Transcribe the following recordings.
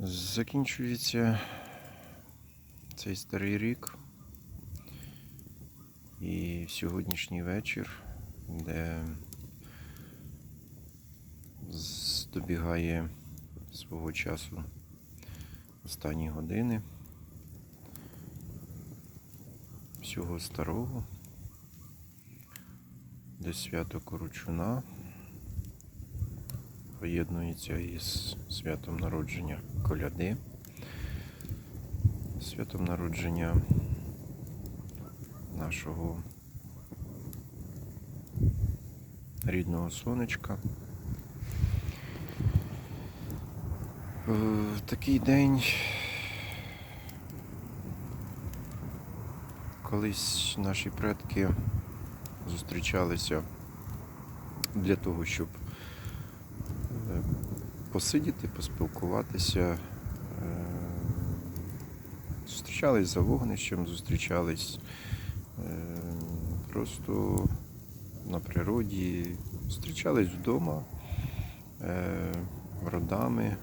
Закінчується цей старий рік. І сьогоднішній вечір, де добігає свого часу останні години всього старого, де свято Корочуна поєднується із святом народження коляди, святом народження нашого рідного сонечка. В такий день колись наші предки зустрічалися для того, щоб е, посидіти, поспілкуватися. е, Зустрічались за вогнищем, зустрічались е, просто на природі, зустрічались вдома е, родами. е,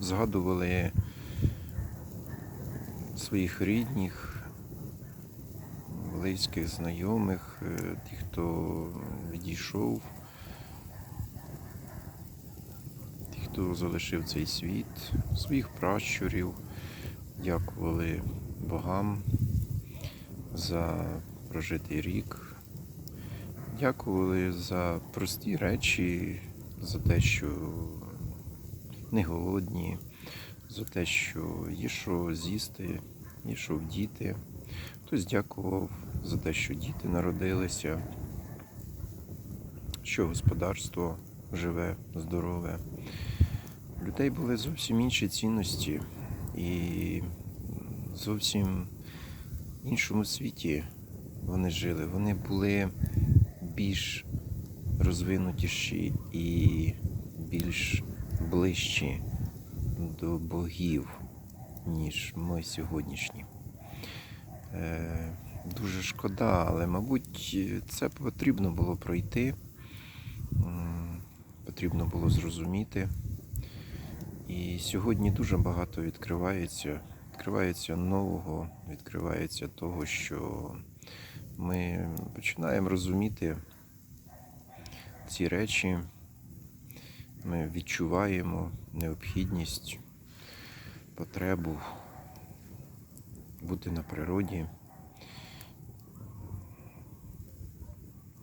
Згадували своїх рідних, близьких, знайомих, е, тих, хто відійшов, тих, хто залишив цей світ, своїх пращурів, дякували богам за прожитий рік, дякували за прості речі, за те, що не голодні, за те, що є що з'їсти, є що вдіти. Хтось дякував за те, що діти народилися, що господарство живе, здорове. У людей були зовсім інші цінності і зовсім в іншому світі вони жили. Вони були більш розвинутіші і більш ближчі до богів, ніж ми сьогоднішні. Е, Дуже шкода, але, мабуть, це потрібно було пройти, потрібно було зрозуміти. І сьогодні дуже багато відкривається, відкривається нового, відкривається того, що ми починаємо розуміти ці речі, ми відчуваємо необхідність, потребу бути на природі,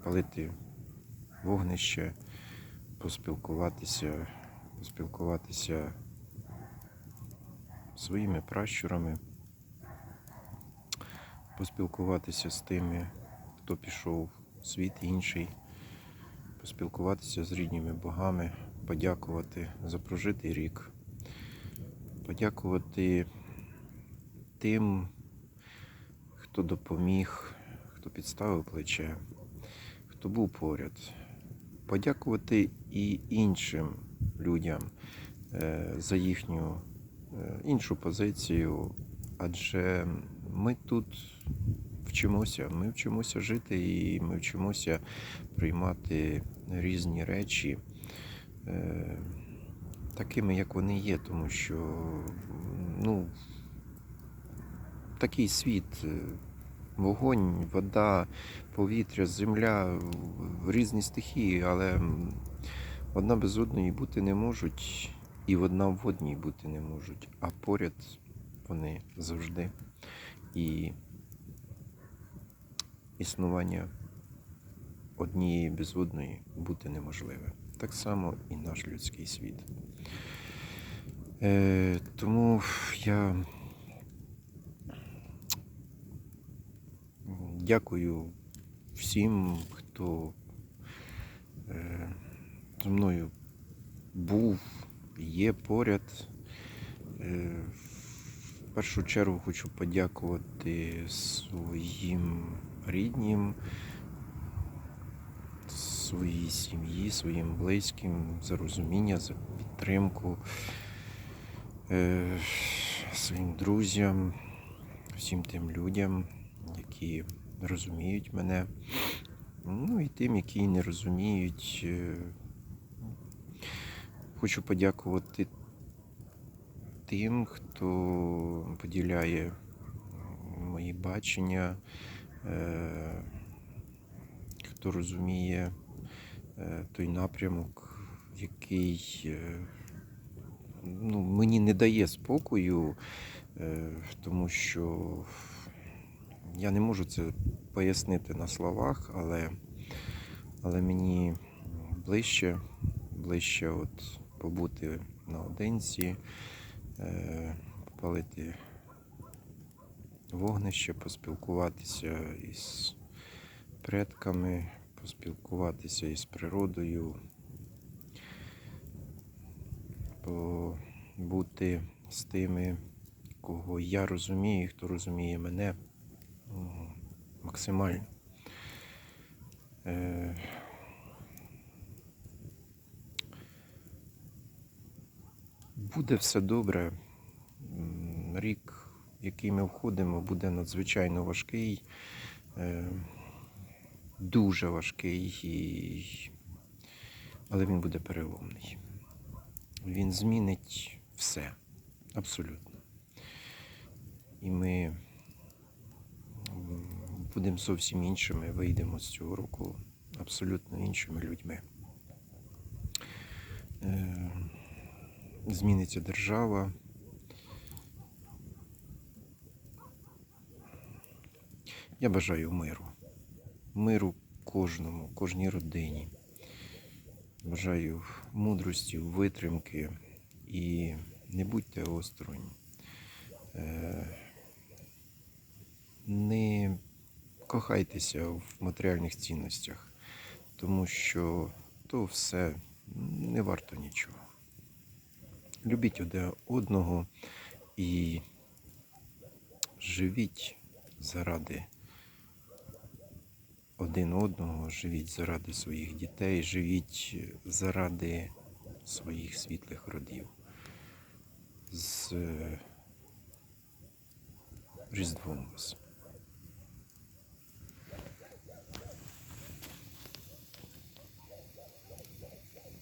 палити вогнище, поспілкуватися, поспілкуватися своїми пращурами, поспілкуватися з тими, хто пішов в світ інший, поспілкуватися з рідними богами, подякувати за прожитий рік, подякувати тим, хто допоміг, хто підставив плече, хто був поряд. Подякувати і іншим людям е, за їхню е, іншу позицію, адже ми тут вчимося, ми вчимося жити і ми вчимося приймати різні речі е, такими, як вони є, тому що ну, такий світ. е, Вогонь, вода, повітря, земля, в- різні стихії, але одна без одної бути не можуть, і одна в одній бути не можуть, а поряд вони завжди. І існування однієї без одної бути неможливе. Так само і наш людський світ. Е, тому я дякую всім, хто е, зі мною був, є поряд. Е, в першу чергу хочу подякувати своїм ріднім, своїй сім'ї, своїм близьким за розуміння, за підтримку, е, своїм друзям, всім тим людям, які розуміють мене. Ну і тим, які не розуміють, е, Хочу подякувати тим, хто поділяє мої бачення, е, хто розуміє е, той напрямок, який ну, мені не дає спокою, тому що я не можу це пояснити на словах, але, але мені ближче, ближче от побути наодинці, е, попалити вогнище, поспілкуватися із предками, поспілкуватися із природою, побути з тими, кого я розумію, хто розуміє мене максимально. Е, Буде все добре. Рік, в який ми входимо, буде надзвичайно важкий, е, дуже важкий, але він буде переломний. Він змінить все, абсолютно. І ми будемо зовсім іншими, вийдемо з цього року абсолютно іншими людьми. Е, Зміниться держава. Я бажаю миру. Миру кожному, кожній родині. Бажаю мудрості, витримки і не будьте осторонь. Е, Не кохайтеся в матеріальних цінностях, тому що то все не варто нічого. Любіть одне одного і живіть заради один одного, живіть заради своїх дітей, живіть заради своїх світлих родів. З Різдвом вас.